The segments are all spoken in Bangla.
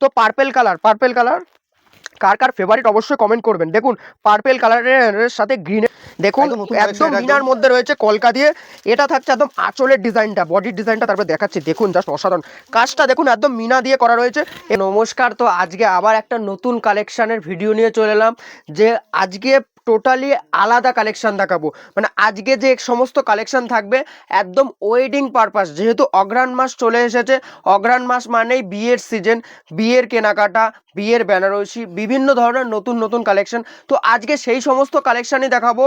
তো পার্পেল কালার পার্পেল কালার কার কার ফেভারিট অবশ্যই কমেন্ট করবেন। দেখুন পার্পেল কালারের সাথে গ্রিনের দেখুন একদম। মিনার মধ্যে রয়েছে কলকা দিয়ে। এটা থাকছে একদম আঁচলের ডিজাইনটা বডির ডিজাইনটা তারপর দেখাচ্ছি। দেখুন জাস্ট অসাধারণ। কাজটা দেখুন একদম মিনা দিয়ে করা রয়েছে। নমস্কার তো আজকে আবার একটা নতুন কালেকশানের ভিডিও নিয়ে চলে এলাম যে আজকে টোটালি আলাদা কালেকশান দেখাবো। মানে আজকে যে সমস্ত কালেকশান থাকবে, একদম ওয়েডিং পারপাস যেহেতু অগ্রাণ মাস চলে এসেছে অগ্রাণ মাস মানেই বিয়ের সিজন বিয়ের কেনাকাটা, বিয়ের বেনারসি, বিভিন্ন ধরনের নতুন নতুন কালেকশান তো আজকে সেই সমস্ত কালেকশানই দেখাবো।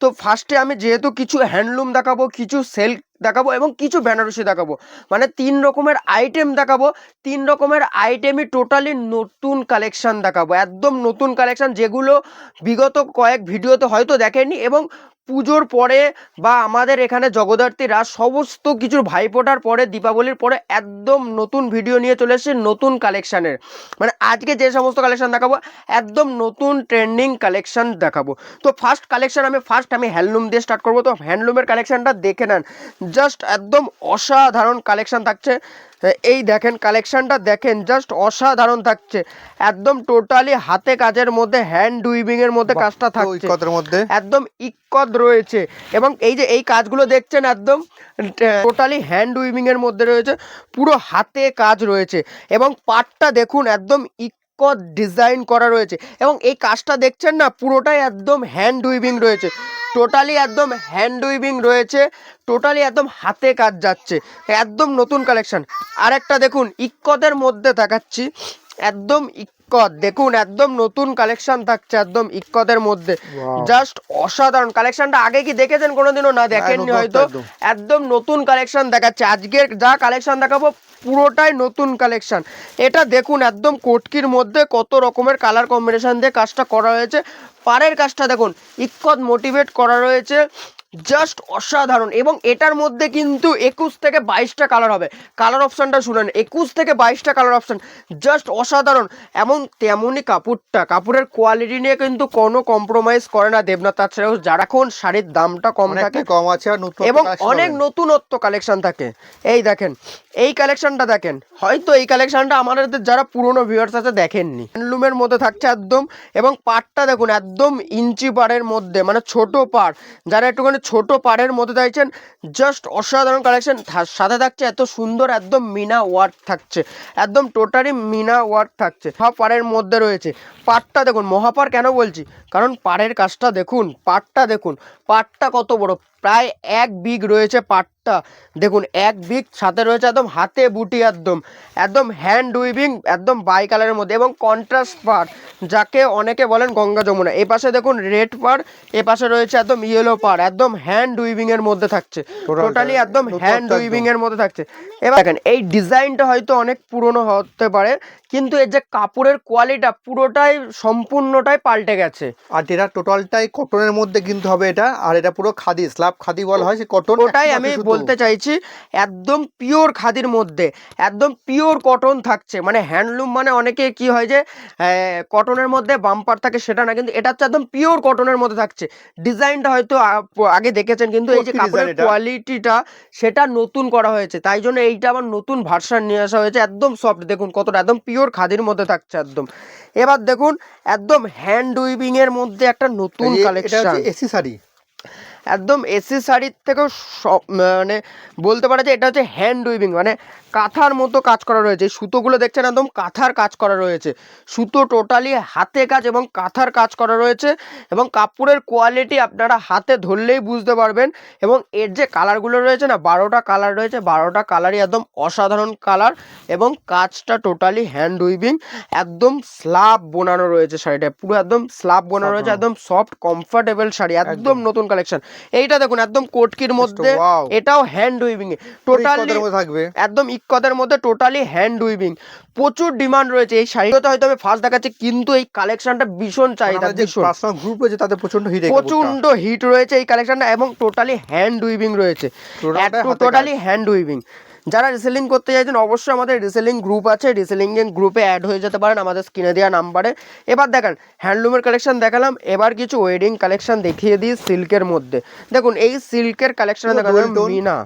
তো ফার্স্টে আমি যেহেতু কিছু হ্যান্ডলুম দেখাবো, কিছু সেলফ দেখাবো এবং কিছু বেনারসি দেখাবো। মানে তিন রকমের আইটেম দেখাবো, তিন রকমের আইটেমই টোটালি নতুন কালেকশান দেখাবো। একদম নতুন কালেকশান যেগুলো বিগত কয়েক ভিডিওতে হয়তো দেখেনি এবং পুজোর পরে বা আমাদের এখানে জগদ্ধাত্রীরা সমস্ত কিছুর ভাইফোঁটার পরে, দীপাবলির পরে একদম নতুন ভিডিও নিয়ে চলে এসেছে, নতুন কালেকশানের মানে আজকে যে সমস্ত কালেকশান দেখাবো, একদম নতুন ট্রেন্ডিং কালেকশন দেখাবো। তো ফার্স্ট কালেকশান আমি ফার্স্ট আমি হ্যান্ডলুম দিয়ে স্টার্ট করব। তো হ্যান্ডলুমের কালেকশানটা দেখে নেন। জাস্ট একদম অসাধারণ কালেকশান থাকছে। এই দেখেন কালেকশানটা দেখেন জাস্ট অসাধারণ থাকছে। একদম টোটালি হাতে কাজের মধ্যে হ্যান্ড উইভিং এর মধ্যে কাজটা থাকছে। মধ্যে। একদম ইকদ রয়েছে। এবং এই যে এই কাজগুলো দেখছেন একদম টোটালি হ্যান্ড উইভিং এর মধ্যে রয়েছে পুরো হাতে কাজ রয়েছে। এবং পাটটা দেখুন একদম ইকদ ডিজাইন করা রয়েছে। এবং এই কাজটা দেখছেন না, পুরোটাই একদম হ্যান্ড উইভিং রয়েছে। টোটালি একদম হ্যান্ড উইভিং রয়েছে টোটালি একদম হাতে কাজ যাচ্ছে, একদম নতুন কালেকশন আরেকটা দেখুন ইক্কদের মধ্যে দেখাচ্ছি, একদম ইক্কত। দেখুন একদম নতুন কালেকশন থাকছে একদম ইক্কদের মধ্যে। জাস্ট অসাধারণ। কালেকশনটা আগে কি দেখেছেন কোনোদিনও? না দেখেননি হয়তো। একদম। একদম নতুন কালেকশন দেখাচ্ছে। আজকের যা কালেকশন দেখাবো পুরোটাই নতুন কালেকশন এটা দেখুন একদম কোটকির মধ্যে কত রকমের কালার কম্বিনেশন দিয়ে কাজটা করা হয়েছে। পাড়ের কাজটা দেখুন ইক্কত মোটিভেট করা রয়েছে। জাস্ট অসাধারণ এবং এটার মধ্যে কিন্তু একুশ থেকে বাইশটা কালার হবে। কালার অপশানটা শুনেন একুশ থেকে বাইশটা কালার অপশান জাস্ট অসাধারণ। এবং তেমনই কাপড়টা কাপড়ের কোয়ালিটি নিয়ে কিন্তু কোনো কম্প্রোমাইজ করে না দেবনাথ তাছাড়াও যারা এখন শাড়ির দামটা কম থাকে কম আছে নতুন এবং অনেক। নতুনত্ব কালেকশন থাকে। এই দেখেন এই কালেকশনটা দেখেন। হয়তো এই কালেকশনটা আমাদের যারা পুরনো ভিউয়ার্স আছে দেখেননি। হ্যান্ডলুমের মধ্যে থাকছে একদম এবং পাড়টা দেখুন একদম ইঞ্চি পাড়ের মধ্যে মানে ছোট পাড়। যারা একটুখানি ছোট পাড়ের মধ্যে থাকছেন জাস্ট অসাধারণ কালেকশন সাথে থাকছে এত সুন্দর একদম মিনা ওয়ার্ক থাকছে। একদম টোটালি মিনা ওয়ার্ক থাকছে। সব পাড়ের মধ্যে রয়েছে। পাটটা দেখুন মহাপার কেন বলছি? কারণ পাড়ের কাজটা দেখুন পাটটা দেখুন। পাটটা কত বড়। প্রায় এক বিগ রয়েছে পাটটা। দেখুন এক বিগ সাথে রয়েছে একদম হাতে বুটি একদম। একদম হ্যান্ড উইভিং একদম বাই কালারের মধ্যে এবং কন্ট্রাস্ট পার যাকে অনেকে বলেন গঙ্গা যমুনা। এ পাশে দেখুন রেড পার এ পাশে রয়েছে একদম ইয়েলো পার একদম হ্যান্ড উইভিং এর মধ্যে থাকছে। টোটালি একদম হ্যান্ড। উইভিং এর মধ্যে থাকছে। এবার দেখেন এই ডিজাইনটা হয়তো অনেক পুরনো হতে পারে কিন্তু এর যে কাপড়ের কোয়ালিটা পুরোটাই সম্পূর্ণটাই পাল্টে গেছে। আর এটা টোটালটাই কটনের মধ্যে কিন্তু হবে এটা আর এটা পুরো খাদি স্ল্যাব খাদি বলা হয় সে কটন ওটাই আমি বলতে চাইছি একদম পিওর খাদির মধ্যে একদম পিওর কটন থাকছে। মানে হ্যান্ডলুম মানে অনেকে কি হয় যে কটনের মধ্যে বাম্পার থাকে সেটা না কিন্তু এটা হচ্ছে একদম পিওর কটনের মধ্যে থাকছে। ডিজাইনটা হয়তো আগে দেখেছেন কিন্তু এই যে কাপড়ের কোয়ালিটিটা সেটা নতুন করা হয়েছে। তাই জন্য এইটা আবার নতুন ভার্সন নিয়ে আসা হয়েছে একদম সফট দেখুন কতটা একদম পিওর খাদির মধ্যে থাকছে একদম। এবার দেখুন একদম হ্যান্ড উইভিং এর মধ্যে একটা নতুন কালেকশন এসি শাড়ি। একদম এসি শাড়ির থেকেও সব মানে বলতে পারে যে এটা হচ্ছে হ্যান্ড উইভিং মানে কাঁথার মতো কাজ করা রয়েছে। সুতোগুলো দেখছেন একদম কাঁথার কাজ করা রয়েছে। সুতো টোটালি হাতে কাজ এবং কাঁথার কাজ করা রয়েছে এবং কাপড়ের কোয়ালিটি আপনারা হাতে ধরলেই বুঝতে পারবেন এবং এর যে কালারগুলো রয়েছে না বারোটা কালার রয়েছে বারোটা কালারই একদম অসাধারণ কালার এবং কাজটা টোটালি হ্যান্ড উইভিং একদম স্লাব বোনানো রয়েছে শাড়িটা পুরো একদম স্লাব বোনানো রয়েছে একদম সফট কমফোর্টেবল শাড়ি একদম নতুন কালেকশন এইটা দেখুন একদম কোটকির মধ্যে এটাও হ্যান্ড উইভিং টোটালি থাকবে। একদম ইক্কদের মধ্যে টোটালি হ্যান্ড উইভিং প্রচুর ডিমান্ড রয়েছে এই শাড়িটা হয়তো আমি ফার্স্ট দেখাচ্ছি কিন্তু এই কালেকশনটা ভীষণ চাহিদা গ্রুপ রয়েছে তাদের প্রচণ্ড হিট প্রচণ্ড হিট রয়েছে এই কালেকশনটা এবং টোটালি হ্যান্ড উইভিং রয়েছে। টোটালি হ্যান্ড উইভিং যারা রিসেলিং করতে চাইছেন অবশ্যই আমাদের রিসেলিং গ্রুপ আছে। রিসেলিং গ্রুপে অ্যাড হয়ে যেতে পারেন আমাদের স্ক্রিনে দেওয়া নাম্বারে এবার দেখেন হ্যান্ডলুমের কালেকশন দেখালাম। এবার কিছু ওয়েডিং কালেকশন দেখিয়ে দিই সিল্কের মধ্যে। দেখুন এই সিল্কের কালেকশন দেখা দেখালাম মিনা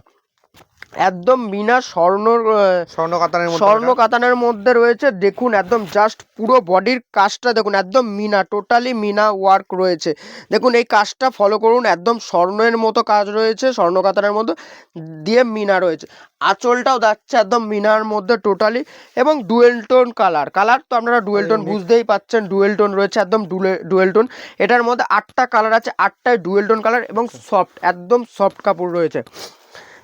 একদম মিনা স্বর্ণ স্বর্ণ কাতানের মধ্যে স্বর্ণ কাতানের মধ্যে রয়েছে। দেখুন একদম জাস্ট পুরো বডির কাজটা দেখুন একদম মিনা টোটালি মিনা ওয়ার্ক রয়েছে। দেখুন এই কাজটা ফলো করুন একদম স্বর্ণের মতো কাজ রয়েছে স্বর্ণ কাতানের মতো দিয়ে মিনা রয়েছে। আঁচলটাও যাচ্ছে একদম মিনার মধ্যে টোটালি এবং ডুয়েল টোন কালার কালার তো আপনারা ডুয়েল টোন বুঝতেই পাচ্ছেন ডুয়েল টোন রয়েছে একদম ডুয়েল টোন এটার মধ্যে আটটা কালার আছে আটটায় ডুয়েল টোন কালার এবং সফট একদম সফট কাপড় রয়েছে।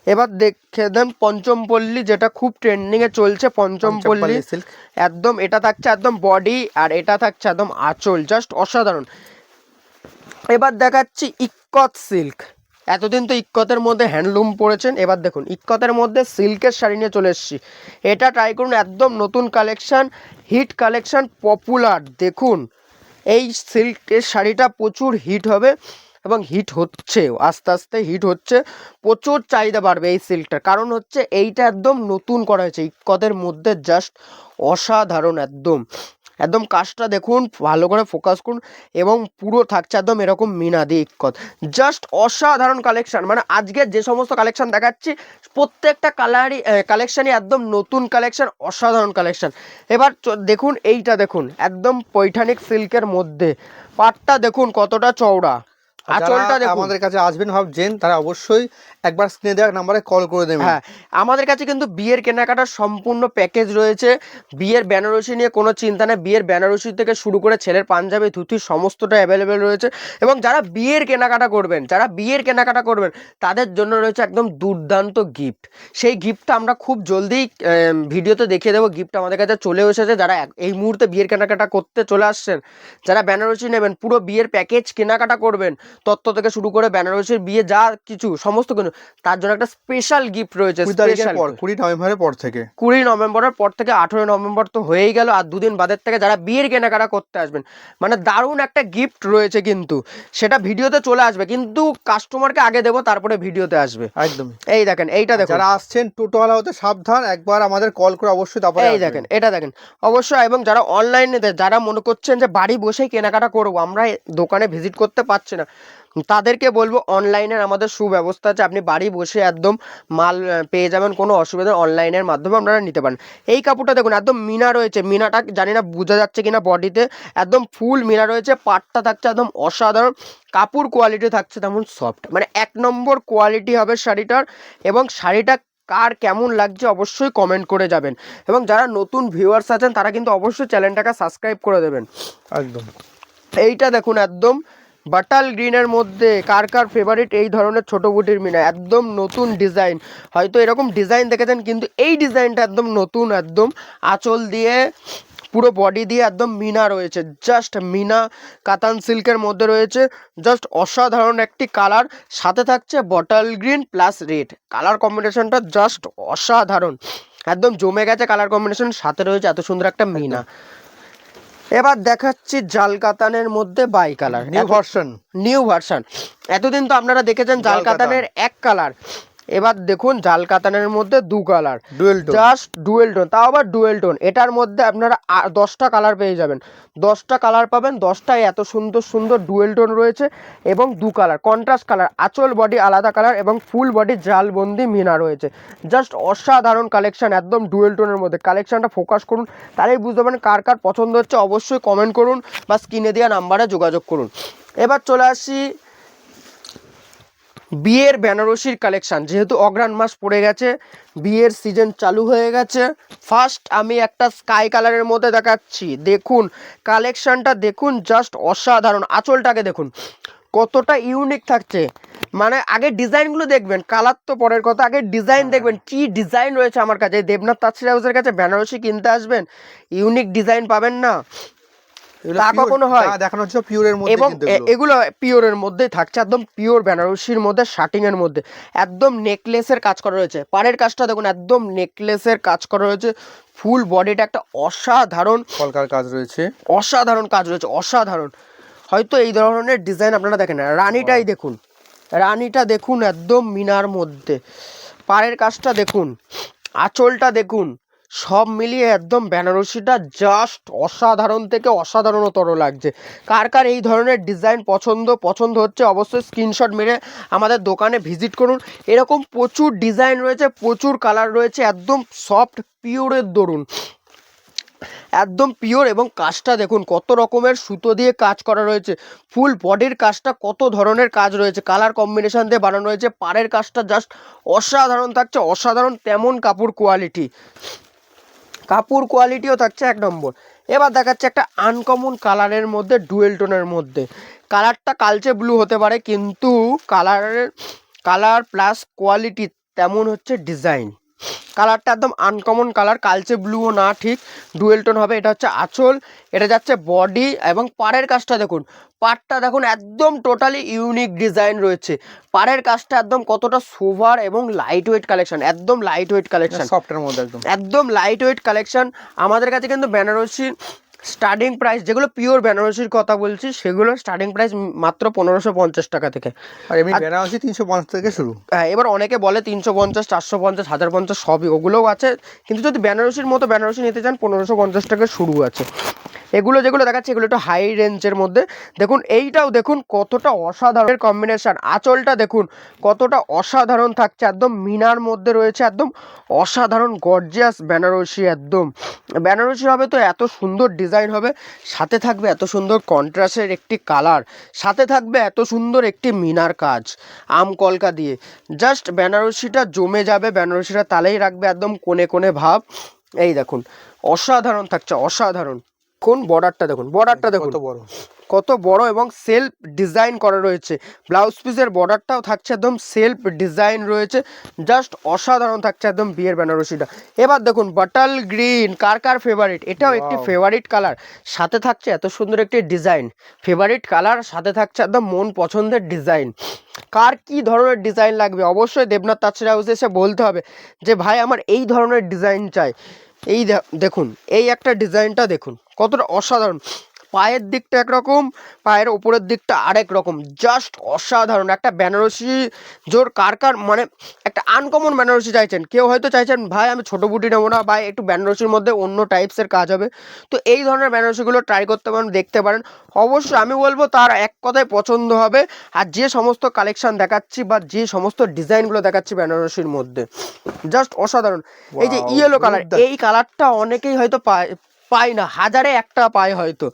এবার দেখে দেন পঞ্চমপল্লী যেটা খুব ট্রেন্ডিংয়ে চলছে পঞ্চমপল্লী পঞ্চমপল্লী silk। একদম এটা থাকছে একদম বডি আর এটা থাকছে একদম আঁচল জাস্ট অসাধারণ। এবার দেখাচ্ছি ইক্কত সিল্ক এতদিন তো ইক্কতের মধ্যে হ্যান্ডলুম পড়েছেন এবার দেখুন ইক্কতের মধ্যে সিল্কের শাড়ি নিয়ে চলে এসেছি। এটা ট্রাই করুন একদম নতুন কালেকশান হিট কালেকশান পপুলার দেখুন এই সিল্কের শাড়িটা প্রচুর হিট হবে। এবং হিট হচ্ছে আস্তে আস্তে হিট হচ্ছে, প্রচুর চাহিদা বাড়বে এই সিল্কটার। কারণ হচ্ছে এইটা একদম নতুন করা হয়েছে ইক্কতের মধ্যে জাস্ট অসাধারণ একদম। একদম কাজটা দেখুন, ভালো করে ফোকাস করুন এবং পুরো থাকছে একদম এরকম মিনাদি ইক্কত জাস্ট অসাধারণ কালেকশান মানে আজকে যে সমস্ত কালেকশান দেখাচ্ছি, প্রত্যেকটা কালারই কালেকশানই একদম নতুন কালেকশান অসাধারণ কালেকশান এবার দেখুন, এইটা দেখুন, একদম পৈঠানিক সিল্কের মধ্যে। পাটটা দেখুন কতটা চওড়া। আঁচলটা আমাদের কাছে আসবেন ভাবছেন তারা অবশ্যই একবার স্ক্রিনে দেওয়া নাম্বারে কল করে দেবেন। হ্যাঁ আমাদের কাছে কিন্তু বিয়ের কেনাকাটার সম্পূর্ণ প্যাকেজ রয়েছে। বিয়ের বেনারসি নিয়ে কোনো চিন্তা নেই। বিয়ের বেনারসি থেকে শুরু করে ছেলের পাঞ্জাবি ধুতি সমস্তটা অ্যাভেলেবেল রয়েছে। এবং যারা বিয়ের কেনাকাটা করবেন যারা বিয়ের কেনাকাটা করবেন তাদের জন্য রয়েছে একদম দুর্দান্ত গিফট সেই গিফটটা আমরা খুব জলদি ভিডিওতে দেখিয়ে দেবো। গিফট আমাদের কাছে চলে এসেছে। যারা এই মুহূর্তে বিয়ের কেনাকাটা করতে চলে আসছেন যারা বেনারসি নেবেন পুরো বিয়ের প্যাকেজ কেনাকাটা করবেন তত্ত্ব থেকে শুরু করে বেনারসির বিয়ে যা কিছু সমস্ত কিছু তার জন্য একটা স্পেশাল গিফট রয়েছে কুড়ি নভেম্বরের পর থেকে। কুড়ি নভেম্বরের পর থেকে আঠেরোই নভেম্বর তো হয়েই গেল আর দুদিন বাদের থেকে যারা বিয়ের কেনাকাটা করতে আসবেন মানে দারুণ একটা গিফট রয়েছে কিন্তু সেটা ভিডিওতে চলে আসবে কিন্তু কাস্টমারকে আগে দেবো তারপরে ভিডিওতে আসবে। একদম। এই দেখেন এইটা দেখেন। যারা আসছেন টোটোওয়ালা হতে সাবধান একবার আমাদের কল করে অবশ্যই তারপরে এই দেখেন এটা দেখেন। অবশ্যই এবং যারা অনলাইনে যারা মনে করছেন যে বাড়ি বসেই কেনাকাটা করব আমরা দোকানে ভিজিট করতে পারছি না তাদেরকে বলব অনলাইনের আমাদের সুব্যবস্থা আছে। আপনি বাড়ি বসে একদম মাল পেয়ে যাবেন কোনো অসুবিধা অনলাইনের মাধ্যমে আপনারা নিতে পারেন। এই কাপড়টা দেখুন একদম মিনা রয়েছে। মিনাটা জানি না বোঝা যাচ্ছে কিনা বডিতে। একদম ফুল মিনা রয়েছে। পাটটা থাকছে একদম অসাধারণ। কাপড় কোয়ালিটি থাকছে তেমন সফট মানে এক নম্বর কোয়ালিটি হবে শাড়িটার। এবং শাড়িটা কার কেমন লাগছে অবশ্যই কমেন্ট করে যাবেন। এবং যারা নতুন ভিউয়ার্স আছেন তারা কিন্তু অবশ্যই চ্যানেলটাকে সাবস্ক্রাইব করে দেবেন। একদম। এইটা দেখুন একদম বাটাল গ্রিনের মধ্যে কার কার ফেভারিট এই ধরনের ছোট বুটির মিনা? একদম নতুন ডিজাইন হয়তো এরকম ডিজাইন দেখেছেন, কিন্তু এই ডিজাইনটা একদম নতুন, একদম আঁচল দিয়ে, পুরো বডি দিয়ে একদম মিনা রয়েছে। জাস্ট মিনা কাতান সিল্কের মধ্যে রয়েছে। জাস্ট অসাধারণ একটি কালার সাথে থাকছে bottle green plus red colour কম্বিনেশনটা জাস্ট অসাধারণ। একদম জমে গেছে কালার কম্বিনেশন সাথে রয়েছে এত সুন্দর একটা মিনা। এবার দেখাচ্ছি জাল কাতানের মধ্যে bi colour new version new version এতদিন তো আপনারা দেখেছেন জাল কাতানের এক কালার এবার দেখুন জাল কাতানের মধ্যে দু colour. Dual just dual tone তাও আবার ডুয়েল টোন এটার মধ্যে আপনারা দশটা কালার পেয়ে যাবেন। দশটা কালার পাবেন দশটায় এত সুন্দর সুন্দর ডুয়েল টোন রয়েছে এবং দু কালার। কন্ট্রাস্ট কালার আঁচল বডি আলাদা কালার এবং ফুল বডি জালবন্দি মিনা রয়েছে। জাস্ট অসাধারণ কালেকশন একদম ডুয়েল টোনের মধ্যে। কালেকশনটা ফোকাস করুন তাহলেই বুঝতে পারেন কার কার পছন্দ হচ্ছে। অবশ্যই কমেন্ট করুন বা স্ক্রিনে দেওয়া নাম্বারে যোগাযোগ করুন। এবার চলে আসি বিয়ের বেনারসির কালেকশান। যেহেতু অগ্রাণ মাস পড়ে গেছে বিয়ের সিজন চালু হয়ে গেছে। ফার্স্ট আমি একটা স্কাই কালারের মধ্যে দেখাচ্ছি। দেখুন কালেকশনটা দেখুন জাস্ট অসাধারণ। আঁচলটাকে দেখুন কতটা ইউনিক থাকছে। মানে আগে ডিজাইনগুলো দেখবেন কালার তো পরের কথা আগে ডিজাইন দেখবেন কি ডিজাইন রয়েছে আমার কাছে। দেবনাথ তাছরি হাউসের কাছে বেনারসি কিনতে আসবেন ইউনিক ডিজাইন পাবেন না। তা কখনো হয়? যা দেখানো হচ্ছে পিওরের মধ্যে এবং এগুলো। পিওরের মধ্যেই থাকছে একদম পিওর বেনারসির মধ্যে শার্টিং এর মধ্যে। একদম নেকলেসের কাজ করা রয়েছে। পাড়ের কাজটা দেখুন একদম নেকলেসের কাজ করা রয়েছে। ফুল বডিটা একটা অসাধারণ কলকার কাজ রয়েছে। অসাধারণ কাজ রয়েছে অসাধারণ। হয়তো এই ধরনের ডিজাইন আপনারা দেখেন না। রানীটাই দেখুন রানীটা দেখুন একদম মিনার মধ্যে। পাড়ের কাজটা দেখুন আঁচলটা দেখুন সব মিলিয়ে একদম বেনারসিটা জাস্ট অসাধারণ থেকে অসাধারণতর লাগছে। কার কার এই ধরনের ডিজাইন পছন্দ পছন্দ হচ্ছে অবশ্যই স্ক্রিনশট মেরে আমাদের দোকানে ভিজিট করুন। এরকম প্রচুর ডিজাইন রয়েছে, প্রচুর কালার রয়েছে, একদম সফট পিওরের দরুন। একদম পিওর এবং কাজটা দেখুন, কত রকমের সুতো দিয়ে কাজ করা রয়েছে। ফুল বডির কাজটা কত ধরনের কাজ রয়েছে। কালার কম্বিনেশন দিয়ে বানানো রয়েছে। পাড়ের কাজটা জাস্ট অসাধারণ থাকছে, অসাধারণ তেমন কাপড় কোয়ালিটি কাপড় কোয়ালিটিও থাকছে এক নম্বর। এবার দেখাচ্ছে একটা আনকমন কালারের মধ্যে ডুয়েল টোনের মধ্যে। কালারটা কালচে ব্লু হতে পারে, কিন্তু কালারের কালার প্লাস কোয়ালিটি তেমন হচ্ছে ডিজাইন কালারটা একদম আনকমন কালার কালচে ব্লুও না ঠিক ডুয়েল টোন হবে এটা হচ্ছে আঁচল এটা যাচ্ছে বডি এবং পাড়ের কাজটা দেখুন পাড়টা দেখুন একদম টোটালি ইউনিক ডিজাইন রয়েছে পাড়ের কাজটা একদম কতটা সোভার এবং লাইট ওয়েট কালেকশন একদম লাইট ওয়েট কালেকশন সফটের মধ্যে একদম। একদম লাইট ওয়েট কালেকশন আমাদের কাছে কিন্তু বেনারসির স্টার্টিং প্রাইস যেগুলো পিওর বেনারসির কথা বলছি সেগুলো স্টার্টিং প্রাইস মাত্র পনেরোশো পঞ্চাশ টাকা থেকে। আর এমনি বেনারসি তিনশো পঞ্চাশ থেকে শুরু। হ্যাঁ এবার অনেকে বলে তিনশো পঞ্চাশ চারশো পঞ্চাশ হাজার পঞ্চাশ সবই ওগুলোও আছে। কিন্তু যদি বেনারসির মতো বেনারসি নিতে চান পনেরোশো পঞ্চাশ টাকা শুরু আছে। এগুলো যেগুলো দেখাচ্ছে এগুলো একটু হাই রেঞ্জের মধ্যে। দেখুন এইটাও দেখুন কতটা অসাধারণ কম্বিনেশন আঁচলটা দেখুন কতটা অসাধারণ থাকছে। একদম মিনার মধ্যে রয়েছে একদম অসাধারণ গর্জিয়াস বেনারসি একদম। বেনারসি হবে তো এত সুন্দর ডিজাইন হবে। সাথে থাকবে এত সুন্দর কন্ট্রাস্টের একটি কালার। সাথে থাকবে এত সুন্দর একটি মিনার কাজ আম কলকা দিয়ে। জাস্ট বেনারসিটা জমে যাবে বেনারসিটা তালেই রাখবে একদম কোণে কোণে ভাব। এই দেখুন অসাধারণ থাকছে অসাধারণ। কোন বর্ডারটা দেখুন বর্ডারটা দেখুন। তো বড়। কত বড় এবং সেলফ ডিজাইন করা রয়েছে। ব্লাউজ পিসের বর্ডারটাও থাকছে একদম সেলফ ডিজাইন রয়েছে। জাস্ট অসাধারণ থাকছে একদম বিয়ের বেনারসিটা। এবার দেখুন বাটাল গ্রিন কার কার ফেভারিট এটাও একটি ফেভারিট কালার সাথে থাকছে এত সুন্দর একটি ডিজাইন ফেভারিট কালার সাথে থাকছে একদম মন পছন্দের ডিজাইন কার কি ধরনের ডিজাইন লাগবে? অবশ্যই দেবনাথ তাছাড়া হাউসে এসে বলতে হবে যে ভাই আমার এই ধরনের ডিজাইন চাই। এই দেখুন এই একটা ডিজাইনটা দেখুন কতটা অসাধারণ। পায়ের দিকটা একরকম পায়ের ওপরের দিকটা আরেক রকম। জাস্ট অসাধারণ। একটা বেনারসি জোর কার কার মানে একটা আনকমন বেনারসি চাইছেন। কেউ হয়তো চাইছেন ভাই আমি ছোটো বুটি নেব না ভাই একটু বেনারসির মধ্যে অন্য টাইপসের কাজ হবে। তো এই ধরনের বেনারসিগুলো ট্রাই করতে পারেন দেখতে পারেন। অবশ্যই আমি বলব তার এক কথায় পছন্দ হবে আর যে সমস্ত কালেকশন দেখাচ্ছি বা যে সমস্ত ডিজাইনগুলো দেখাচ্ছি বেনারসির মধ্যে। জাস্ট অসাধারণ। এই যে ইয়েলো কালার। এই কালারটা অনেকেই হয়তো পায় পায় না, হাজারে একটা পায় হয়তো।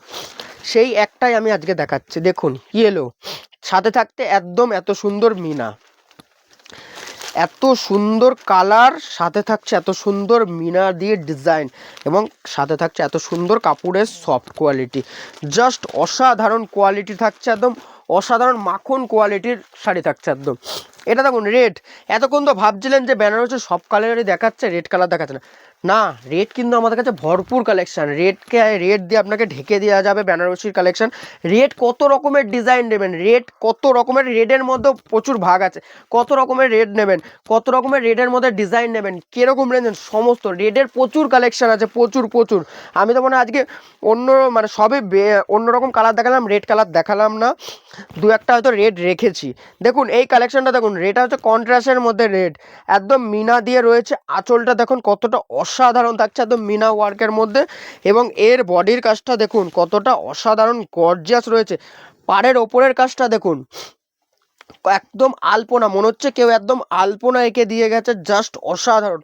সেই একটাই আমি আজকে দেখাচ্ছি। দেখুন ইয়েলো সাথে থাকতে একদম এত সুন্দর মিনা। এত সুন্দর কালার সাথে থাকছে এত সুন্দর মিনা দিয়ে ডিজাইন এবং সাথে থাকছে এত সুন্দর কাপড়ের সফট কোয়ালিটি জাস্ট অসাধারণ কোয়ালিটি থাকছে একদম, অসাধারণ মাখন কোয়ালিটির শাড়ি থাকছে একদম। এটা দেখুন রেড এতক্ষণ তো ভাবছিলেন যে বেনারসি সব কালারই দেখাচ্ছে রেড কালার দেখাচ্ছে না। না রেড কিন্তু আমাদের কাছে ভরপুর কালেকশন রেডকে রেড দিয়ে আপনাকে ঢেকে দেওয়া যাবে বেনারসির কালেকশন রেড কত রকমের ডিজাইন নেবেন? রেড কত রকমের রেডের মধ্যে প্রচুর ভাগ আছে। কত রকমের রেড নেবেন? কত রকমের রেডের মধ্যে ডিজাইন নেবেন? কীরকম রেঞ্জের সমস্ত। রেডের প্রচুর কালেকশান আছে, প্রচুর প্রচুর। আমি তো মনে আজকে অন্য মানে সবে অন্যরকম কালার দেখালাম রেড কালার দেখালাম না। দু একটা হয়তো রেড রেখেছি। দেখুন, এই কালেকশানটা দেখুন রেডটা হচ্ছে কন্ট্রাস্টের মধ্যে রেড একদম মিনা দিয়ে রয়েছে, আঁচলটা দেখুন কতটা অসাধারণ থাকছে একদম মিনা ওয়ার্কের মধ্যে এবং এর বডির কাজটা দেখুন, কতটা অসাধারণ গর্জিয়াস রয়েছে। পাড়ের ওপরের কাজটা দেখুন, একদম আলপনা, মনে হচ্ছে কেউ একদম আলপনা এঁকে দিয়ে গেছে জাস্ট অসাধারণ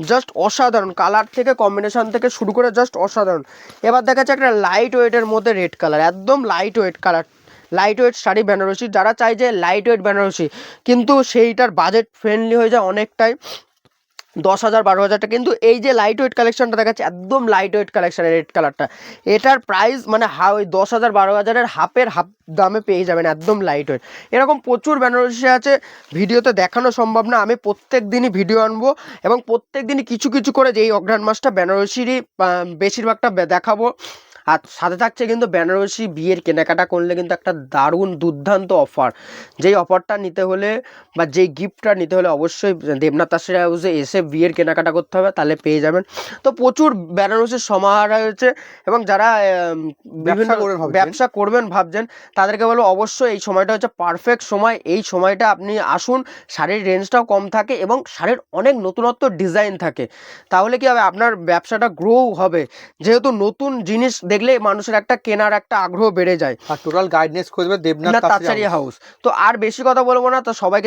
জাস্ট অসাধারণ। কালার থেকে কম্বিনেশান থেকে শুরু করে জাস্ট অসাধারণ। এবার দেখা যাচ্ছে একটা লাইট ওয়েটের মধ্যে রেড কালার একদম light weight colour light weight sari Benarasi. যারা চাই যে লাইট ওয়েট বেনারসি, কিন্তু সেইটার বাজেট ফ্রেন্ডলি হয়ে যায় অনেকটাই। দশ হাজার, বারো হাজারটা। কিন্তু এই যে লাইট ওয়েট কালেকশনটা দেখাচ্ছে, একদম লাইট ওয়েট কালেকশন রেড কালারটা এটার প্রাইস মানে হা ওই দশ হাজার, বারো হাজারের হাফের হাফ দামে পেয়ে যাবেন একদম লাইট ওয়েট এরকম প্রচুর বেনারসি আছে, ভিডিওতে দেখানো সম্ভব না। আমি প্রত্যেক দিনই ভিডিও আনব এবং প্রত্যেক দিনই কিছু কিছু করে যে এই অঘ্রাণ মাসটা বেনারসিরই বেশিরভাগটা দেখাবো। আর সাথে থাকছে কিন্তু বেনারসি বিয়ের কেনাকাটা করলে কিন্তু একটা দারুণ দুর্দান্ত অফার যেই অফারটা নিতে হলে বা যেই গিফটটা নিতে হলে অবশ্যই দেবনাথ আশ্রয় হাউসে এসে বিয়ের কেনাকাটা করতে হবে তাহলে পেয়ে যাবেন। তো প্রচুর বেনারসির সমাহার হয়েছে এবং যারা বিভিন্ন ব্যবসা করবেন ভাবছেন। ব্যবসা করবেন ভাবছেন তাদেরকে বলব অবশ্যই এই সময়টা হচ্ছে পারফেক্ট সময়। এই সময়টা আপনি আসুন শাড়ির রেঞ্জটাও কম থাকে এবং শাড়ির অনেক নতুনত্ব ডিজাইন থাকে। তাহলে কি হবে? আপনার ব্যবসাটা গ্রো হবে। যেহেতু নতুন জিনিস দেখলে মানুষের একটা কেনার একটা আগ্রহ বেড়ে যায় আর টোটাল গাইডনেস খুঁজবে দেবনাথ house। হাউস তো আর বেশি কথা বলব না তো সবাইকে